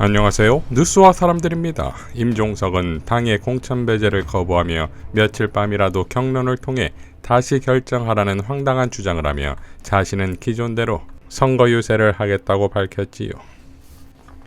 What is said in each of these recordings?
안녕하세요. 뉴스와 사람들입니다. 임종석은 당의 공천 배제를 거부하며 며칠 밤이라도 경론을 통해 다시 결정하라는 황당한 주장을 하며 자신은 기존대로 선거 유세를 하겠다고 밝혔지요.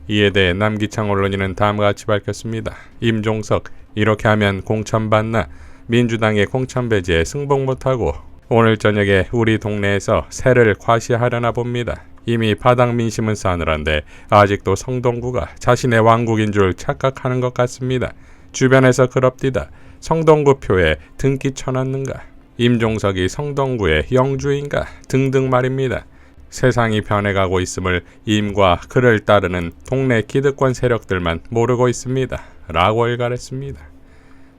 이에 대해 남기창 언론인은 다음과 같이 밝혔습니다. 임종석 이렇게 하면 공천 받나 민주당의 공천 배제에 승복 못하고 오늘 저녁에 우리 동네에서 새를 과시하려나 봅니다. 이미 바닥 민심은 싸늘한데 아직도 성동구가 자신의 왕국인 줄 착각하는 것 같습니다. 주변에서 그럽디다. 성동구 표에 등기 쳐놨는가? 임종석이 성동구의 영주인가? 등등 말입니다. 세상이 변해가고 있음을 임과 그를 따르는 동네 기득권 세력들만 모르고 있습니다. 라고 일갈했습니다.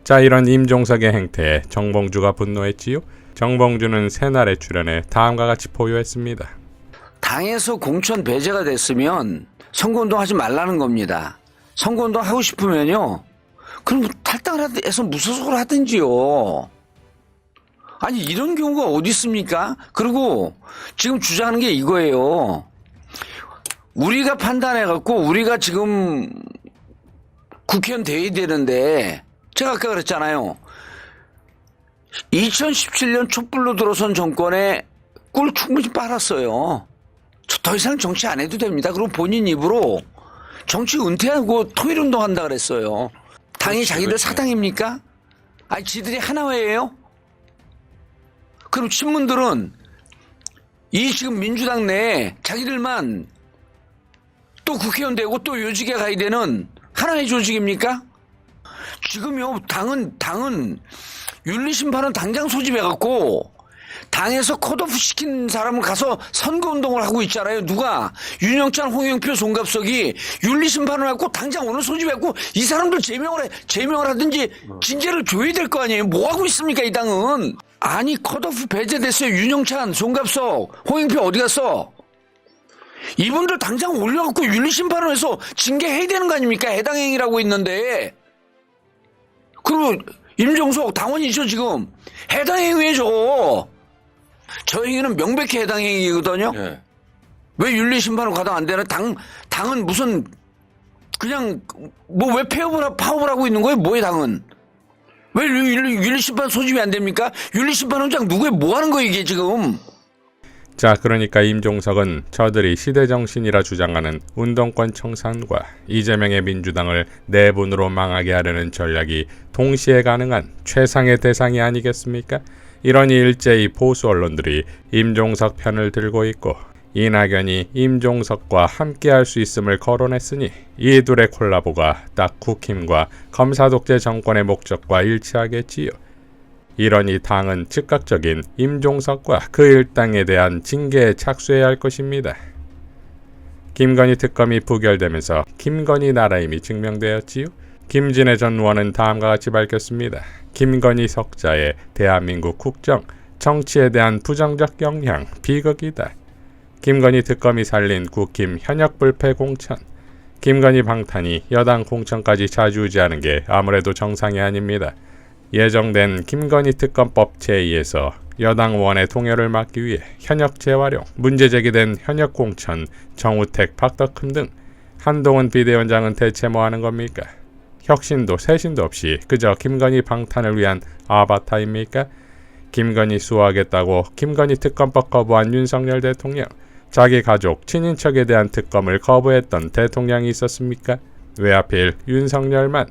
자 이런 임종석의 행태에 정봉주가 분노했지요. 정봉주는 새날에 출연해 다음과 같이 포효했습니다. 당에서 공천 배제가 됐으면 선거운동 하지 말라는 겁니다. 선거운동 하고 싶으면요. 그럼 탈당을 하든 해서 무소속으로 하든지요. 아니 이런 경우가 어디 있습니까? 그리고 지금 주장하는 게 이거예요. 우리가 판단해 갖고 우리가 지금 국회의원 돼야 되는데 제가 아까 그랬잖아요. 2017년 촛불로 들어선 정권에 꿀 충분히 빨았어요. 저더 이상 정치 안 해도 됩니다. 그리고 본인 입으로 정치 은퇴하고 토일 운동 한다 그랬어요. 당이 자기들 사당입니까? 아니 지들이 하나회예요? 그럼 친문들은 이 지금 민주당 내에 자기들만 또 국회의원 되고 또 요직에 가야 되는 하나의 조직입니까? 지금요 당은 당은 윤리심판은 당장 소집해갖고 당에서 컷오프 시킨 사람을 가서 선거운동을 하고 있잖아요. 누가 윤영찬, 홍영표, 송갑석이 윤리심판을 갖고 당장 오늘 소집했고 이 사람들 제명을 해, 제명을 하든지 징계를 줘야 될 거 아니에요. 뭐 하고 있습니까 이 당은? 아니 컷오프 배제됐어요. 윤영찬, 송갑석, 홍영표 어디 갔어? 이분들 당장 올려갖고 윤리심판을 해서 징계해야 되는 거 아닙니까? 해당 행위라고 있는데. 그리고 임종석 당원이죠 지금 해당 행위에 저거 저 행위는 명백히 해당 행위거든요. 왜 윤리 심판을 가당 안 되나? 당 당은 무슨 그냥 뭐 왜 폐업을 하- 파업을 하고 있는 거예요? 뭐에 당은 왜 윤리, 윤리 심판 소집이 안 됩니까? 윤리 심판 원장 누구에 뭐 하는 거예요 이게 지금? 자, 그러니까 임종석은 저들이 시대정신이라 주장하는 운동권 청산과 이재명의 민주당을 내분으로 망하게 하려는 전략이 동시에 가능한 최상의 대상이 아니겠습니까? 이러니 일제히 보수 언론들이 임종석 편을 들고 있고 이낙연이 임종석과 함께할 수 있음을 거론했으니 이 둘의 콜라보가 딱 국힘과 검사독재 정권의 목적과 일치하겠지요. 이러니 당은 즉각적인 임종석과 그 일당에 대한 징계에 착수해야 할 것입니다. 김건희 특검이 부결되면서 김건희 나라임이 증명되었지요. 김진애 전 의원은 다음과 같이 밝혔습니다. 김건희 석자의 대한민국 국정, 정치에 대한 부정적 영향 비극이다. 김건희 특검이 살린 국힘 현역 불패 공천, 김건희 방탄이 여당 공천까지 좌지우지하는 게 아무래도 정상이 아닙니다. 예정된 김건희 특검법 제2에서 여당 의원의 동요를 막기 위해 현역 재활용, 문제 제기된 현역 공천, 정우택, 박덕흠 등 한동훈 비대위원장은 대체 뭐 하는 겁니까? 혁신도 세신도 없이 그저 김건희 방탄을 위한 아바타입니까? 김건희 수호하겠다고 김건희 특검법 거부한 윤석열 대통령, 자기 가족, 친인척에 대한 특검을 거부했던 대통령이 있었습니까? 왜 하필 윤석열만?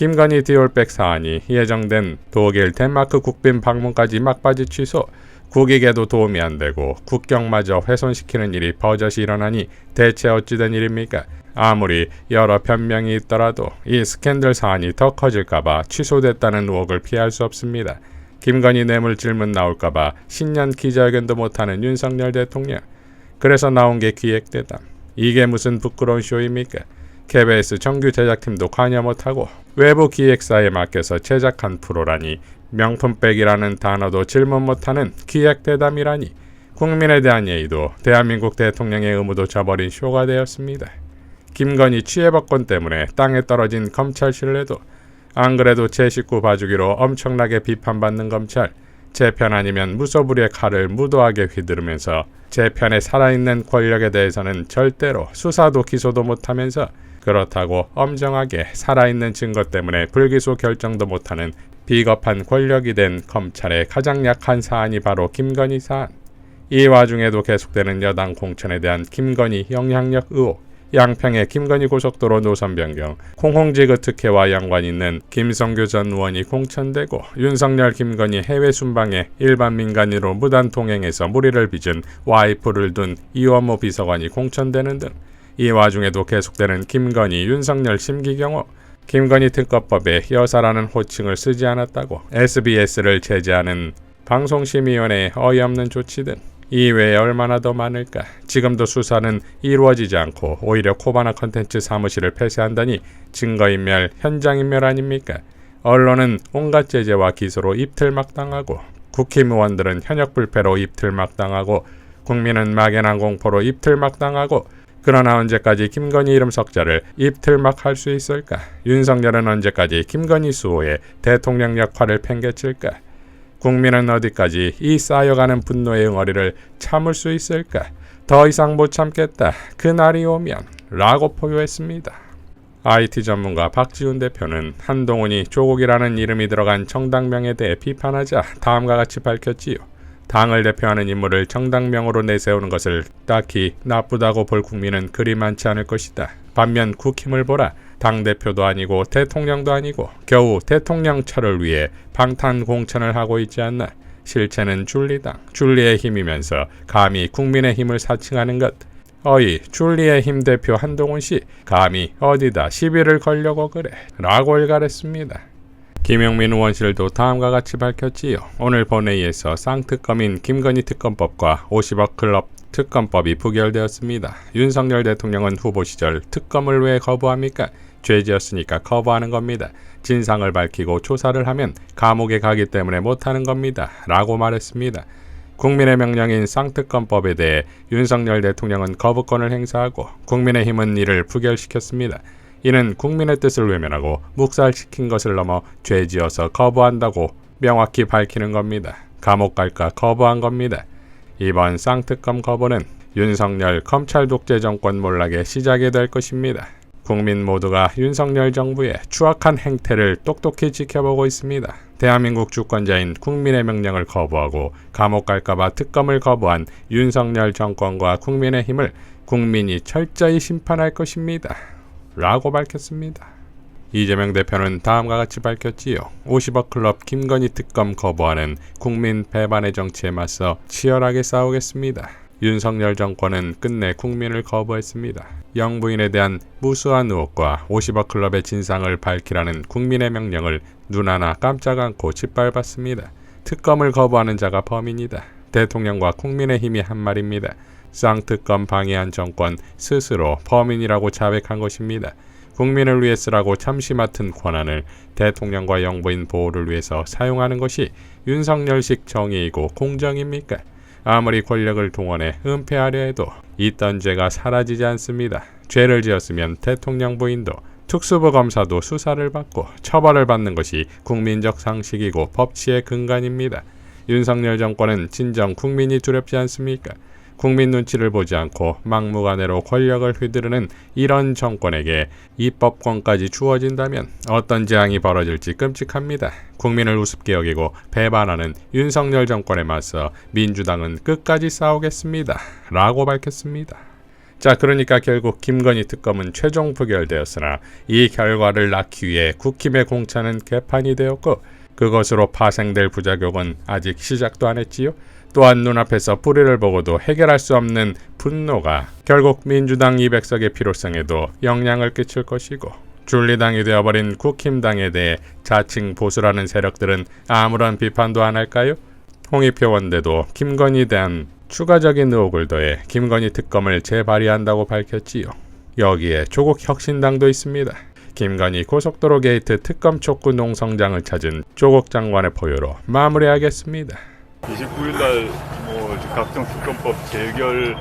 김건희 디올백 사안이 예정된 독일 덴마크 국빈 방문까지 막바지 취소, 국익에도 도움이 안 되고 국경마저 훼손시키는 일이 버젓이 일어나니 대체 어찌된 일입니까? 아무리 여러 변명이 있더라도 이 스캔들 사안이 더 커질까봐 취소됐다는 의혹을 피할 수 없습니다. 김건희 뇌물 질문 나올까봐 신년 기자회견도 못하는 윤석열 대통령. 그래서 나온 게 기획대담. 이게 무슨 부끄러운 쇼입니까? KBS 정규 제작팀도 관여 못하고 외부 기획사에 맡겨서 제작한 프로라니 명품백이라는 단어도 질문 못하는 기획대담이라니 국민에 대한 예의도 대한민국 대통령의 의무도 저버린 쇼가 되었습니다. 김건희 취해법권 때문에 땅에 떨어진 검찰 신뢰도 안 그래도 제19 봐주기로 엄청나게 비판받는 검찰 제 편 아니면 무소불위의 칼을 무도하게 휘두르면서 제 편에 살아있는 권력에 대해서는 절대로 수사도 기소도 못하면서 그렇다고 엄정하게 살아있는 증거 때문에 불기소 결정도 못하는 비겁한 권력이 된 검찰의 가장 약한 사안이 바로 김건희 사안. 이 와중에도 계속되는 여당 공천에 대한 김건희 영향력 의혹. 양평의 김건희 고속도로 노선 변경, 콩홍지그 특혜와 연관 있는 김성규 전 의원이 공천되고 윤석열 김건희 해외 순방에 일반 민간인으로 무단 통행해서 무리를 빚은 와이프를 둔 이원모 비서관이 공천되는 등 이 와중에도 계속되는 김건희 윤석열 심기경호 김건희 특검법에 여사라는 호칭을 쓰지 않았다고 SBS를 제재하는 방송심의위원회의 어이없는 조치 등 이외에 얼마나 더 많을까? 지금도 수사는 이루어지지 않고 오히려 코바나 컨텐츠 사무실을 폐쇄한다니 증거인멸, 현장인멸 아닙니까? 언론은 온갖 제재와 기소로 입틀막 당하고 국힘의원들은 현역 불패로 입틀막 당하고 국민은 막연한 공포로 입틀막 당하고 그러나 언제까지 김건희 이름 석자를 입틀막 할 수 있을까? 윤석열은 언제까지 김건희 수호에 대통령 역할을 팽개칠까? 국민은 어디까지 이 쌓여가는 분노의 응어리를 참을 수 있을까? 더 이상 못 참겠다. 그날이 오면 라고 포효했습니다. IT 전문가 박지훈 대표는 한동훈이 조국이라는 이름이 들어간 정당명에 대해 비판하자 다음과 같이 밝혔지요. 당을 대표하는 인물을 정당명으로 내세우는 것을 딱히 나쁘다고 볼 국민은 그리 많지 않을 것이다. 반면 국힘을 보라. 당대표도 아니고 대통령도 아니고 겨우 대통령 차를 위해 방탄 공천을 하고 있지 않나. 실체는 줄리당, 줄리의 힘이면서 감히 국민의 힘을 사칭하는 것. 어이, 줄리의 힘 대표 한동훈 씨, 감히 어디다 시비를 걸려고 그래. 라고 일갈했습니다. 김영민 의원실도 다음과 같이 밝혔지요. 오늘 본회의에서 쌍특검인 김건희 특검법과 50억 클럽 특검법이 부결되었습니다. 윤석열 대통령은 후보 시절 특검을 왜 거부합니까? 죄지었으니까 거부하는 겁니다. 진상을 밝히고 조사를 하면 감옥에 가기 때문에 못하는 겁니다. 라고 말했습니다. 국민의 명령인 쌍특검법에 대해 윤석열 대통령은 거부권을 행사하고 국민의힘은 이를 부결시켰습니다. 이는 국민의 뜻을 외면하고 묵살시킨 것을 넘어 죄지어서 거부한다고 명확히 밝히는 겁니다. 감옥 갈까 거부한 겁니다. 이번 쌍특검 거부는 윤석열 검찰 독재 정권 몰락의 시작이 될 것입니다. 국민 모두가 윤석열 정부의 추악한 행태를 똑똑히 지켜보고 있습니다. 대한민국 주권자인 국민의 명령을 거부하고 감옥 갈까봐 특검을 거부한 윤석열 정권과 국민의 힘을 국민이 철저히 심판할 것입니다. 라고 밝혔습니다. 이재명 대표는 다음과 같이 밝혔지요. 50억 클럽 김건희 특검 거부하는 국민 배반의 정치에 맞서 치열하게 싸우겠습니다. 윤석열 정권은 끝내 국민을 거부했습니다. 영부인에 대한 무수한 의혹과 50억 클럽의 진상을 밝히라는 국민의 명령을 눈 하나 깜짝 않고 짓밟았습니다. 특검을 거부하는 자가 범인이다. 대통령과 국민의 힘이 한 말입니다. 쌍특검 방해한 정권 스스로 범인이라고 자백한 것입니다. 국민을 위해 쓰라고 참시 맡은 권한을 대통령과 영부인 보호를 위해서 사용하는 것이 윤석열식 정의이고 공정입니까? 아무리 권력을 동원해 은폐하려 해도 있던 죄가 사라지지 않습니다. 죄를 지었으면 대통령 부인도 특수부 검사도 수사를 받고 처벌을 받는 것이 국민적 상식이고 법치의 근간입니다. 윤석열 정권은 진정 국민이 두렵지 않습니까? 국민 눈치를 보지 않고 막무가내로 권력을 휘두르는 이런 정권에게 입법권까지 주어진다면 어떤 재앙이 벌어질지 끔찍합니다. 국민을 우습게 여기고 배반하는 윤석열 정권에 맞서 민주당은 끝까지 싸우겠습니다. 라고 밝혔습니다. 자, 그러니까 결국 김건희 특검은 최종 부결되었으나 이 결과를 낳기 위해 국힘의 공천은 개판이 되었고 그것으로 파생될 부작용은 아직 시작도 안 했지요. 또한 눈앞에서 뿌리를 보고도 해결할 수 없는 분노가 결국 민주당 200석의 필요성에도 영향을 끼칠 것이고 줄리당이 되어버린 국힘당에 대해 자칭 보수라는 세력들은 아무런 비판도 안 할까요? 홍익표 원대도 김건희에 대한 추가적인 의혹을 더해 김건희 특검을 재발의한다고 밝혔지요. 여기에 조국 혁신당도 있습니다. 김건희 고속도로 게이트 특검 촉구 농성장을 찾은 조국 장관의 포효로 마무리하겠습니다. 29일 날 뭐 각종 특검법 재결이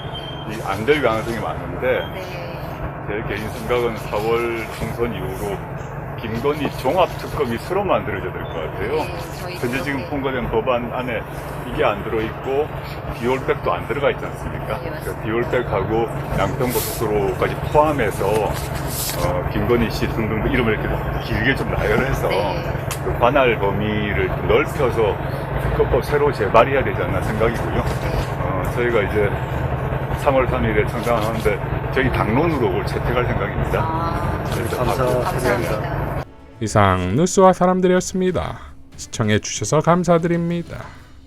안 될 가능성이 많은데 제 개인 생각은 4월 총선 이후로 김건희 종합특검이 새로 만들어져야 될 것 같아요. 현재 지금 기억에 통과된 법안 안에 이게 안 들어있고 디올백도 안 들어가 있지 않습니까? 예, 맞습니다. 그 디올백하고 양평고속도로까지 포함해서 어, 김건희 씨 등등 이름을 이렇게 길게 좀 나열해서 네. 그 관할 범위를 좀 넓혀서 특검법 새로 재발해야 되지 않나 생각이고요. 어, 저희가 이제 3월 3일에 청장하는데 저희 당론으로 채택할 생각입니다. 아, 그래서 감사합니다. 이상 뉴스와 사람들이었습니다. 시청해 주셔서 감사드립니다.